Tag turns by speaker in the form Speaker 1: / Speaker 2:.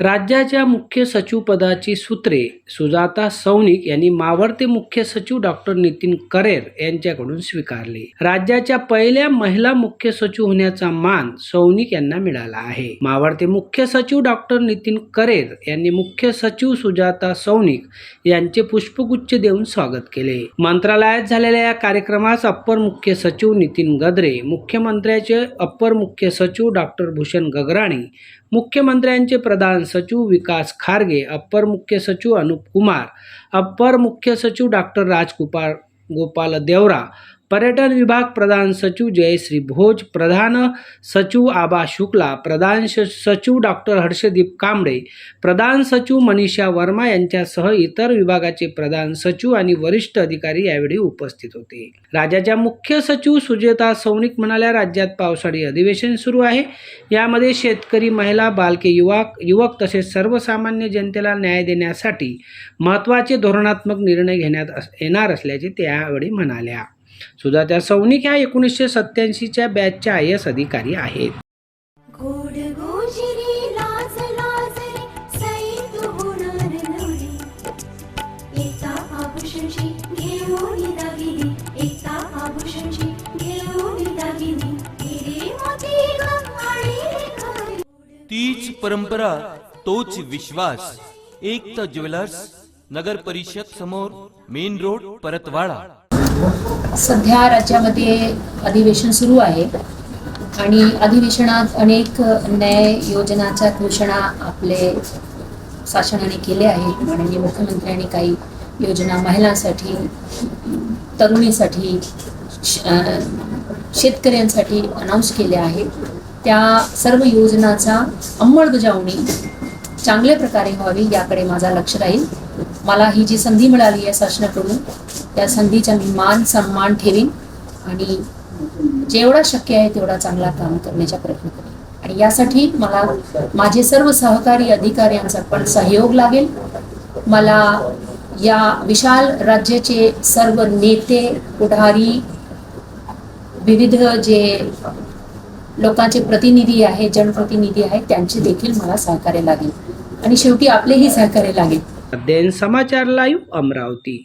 Speaker 1: राज्याच्या मुख्य सचिवपदाची सूत्रे सुजाता सौनिक यांनी मावळते मुख्य सचिव डॉक्टर नितीन करेर यांच्याकडून स्वीकारले. राज्याच्या पहिल्या महिला मुख्य सचिव होण्याचा मान सौनिक यांना मिळाला आहे. मावळते मुख्य सचिव डॉक्टर नितीन करेर यांनी मुख्य सचिव सुजाता सौनिक यांचे पुष्पगुच्छ देऊन स्वागत केले. मंत्रालयात झालेल्या या कार्यक्रमास अप्पर मुख्य सचिव नितीन गद्रे मुख्यमंत्र्याचे अप्पर मुख्य सचिव डॉक्टर भूषण गगराणी मुख्यमंत्र्यांचे प्रधान सचिव विकास खारगे अप्पर मुख्य सचिव अनुप कुमार अप्पर मुख्य सचिव डॉक्टर राजकुमार गोपाल देवरा पर्यटन विभाग प्रधान सचिव जयश्री भोज प्रधान सचिव आबा शुक्ला प्रधान श- सचिव डॉक्टर हर्षदीप कांबळे प्रधान सचिव मनीषा वर्मा यांच्यासह इतर विभागाचे प्रधान सचिव आणि वरिष्ठ अधिकारी यावेळी उपस्थित होते. राज्याच्या मुख्य सचिव सुजेता सौनिक म्हणाल्या राज्यात पावसाळी अधिवेशन सुरू आहे. यामध्ये शेतकरी महिला बालके युवक युवक तसेच सर्वसामान्य जनतेला न्याय देण्यासाठी महत्त्वाचे धोरणात्मक निर्णय घेण्यात अस- येणार असल्याचे ते यावेळी म्हणाल्या. सुजाता सौनिक ह्या एकोणीसशे सत्याऐंशीच्या बॅचच्या आय एस अधिकारी आहेत.
Speaker 2: तीच परंपरा तोच विश्वास. एकता ज्वेलर्स नगर परिषद समोर मेन रोड परतवाडा.
Speaker 3: सध्या राज्यामध्ये अधिवेशन सुरू आहे. आणि अधिवेशनात अनेक न्याय योजनाच्या घोषणा आपले शासनाने केले आहेत. माननीय मुख्यमंत्र्यांनी काही योजना महिलांसाठी तरुणीसाठी शेतकऱ्यांसाठी अनाऊन्स केल्या आहेत. त्या सर्व योजनाचा अंमलबजावणी चांगल्या प्रकारे व्हावी याकडे माझा लक्ष राहील. मला ही जी संधी मिळाली आहे शासनाकडून त्या संधीचा मी मान सन्मान ठेवीन आणि जेवढा शक्य आहे तेवढा चांगला काम करण्याचा प्रयत्न करेन. आणि यासाठी मला माझे सर्व सहकारी अधिकाऱ्यांचा पण सहयोग लागेल. मला या विशाल राज्याचे सर्व नेते पुढारी विविध जे लोकांचे प्रतिनिधी आहेत जनप्रतिनिधी आहेत त्यांचे देखील मला सहकार्य लागेल. आणि शेवटी आपलेही सहकार्य लागेल.
Speaker 1: समाचार लाईव्ह अमरावती.